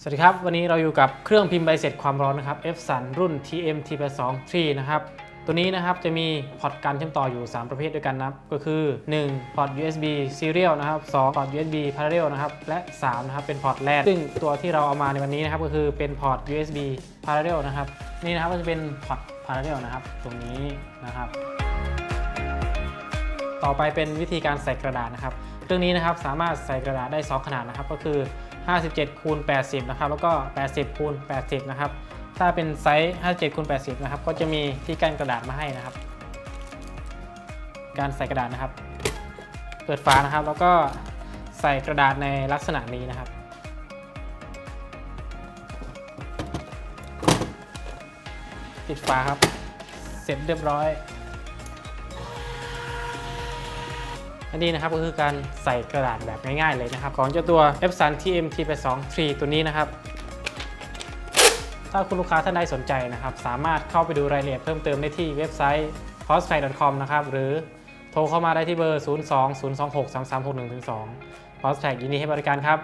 สวัสดีครับ วันนี้เราอยู่กับเครื่องพิมพ์ใบเสร็จความร้อนนะครับ F สันรุ่น TM T82 3นะครับ ตัวนี้นะครับจะมีพอร์ตการเชื่อมต่ออยู่ 3 ประเภทด้วยกันนะครับ ก็คือ 1 พอร์ต USB Serial นะครับ 2 พอร์ต USB Parallel นะครับ และ 3 นะครับ เป็นพอร์ต LAN ซึ่งตัวที่เราเอามาในวันนี้นะครับ ก็คือเป็นพอร์ต USB Parallel นะครับ นี่นะครับก็จะเป็นพอร์ต Parallel นะครับ ตรงนี้นะครับ ต่อไปเป็นวิธีการใส่กระดาษนะครับ เครื่องนี้นะครับสามารถใส่กระดาษได้ 2 ขนาดนะครับ ก็คือ 57คูณ80นะครับแล้วก็ 80คูณ80นะครับถ้าเป็นไซส์57คูณ80นะครับก็จะมีที่กั้นกระดาษมาให้นะครับ การใส่กระดาษนะครับ เปิดฝานะครับ แล้วก็ใส่กระดาษในลักษณะนี้นะครับปิดฝาครับ เสร็จเรียบร้อย อันนี้นะครับก็คือการใส่กระดาษแบบง่ายๆเลยนะครับ ของเจ้าตัว f s u n TM T82 3 ตัวนี้นะครับถ้าคุณลูกค้าท่านใดสนใจนะครับ สามารถเข้าไปดูรายละเอียดเพิ่มเติมได้ที่เว็บไซต์ p o s t f i c o m นะครับ หรือโทรเข้ามาได้ที่เบอร์ 02 026 3361 2 p o s t f i ยินดีให้บริการครับ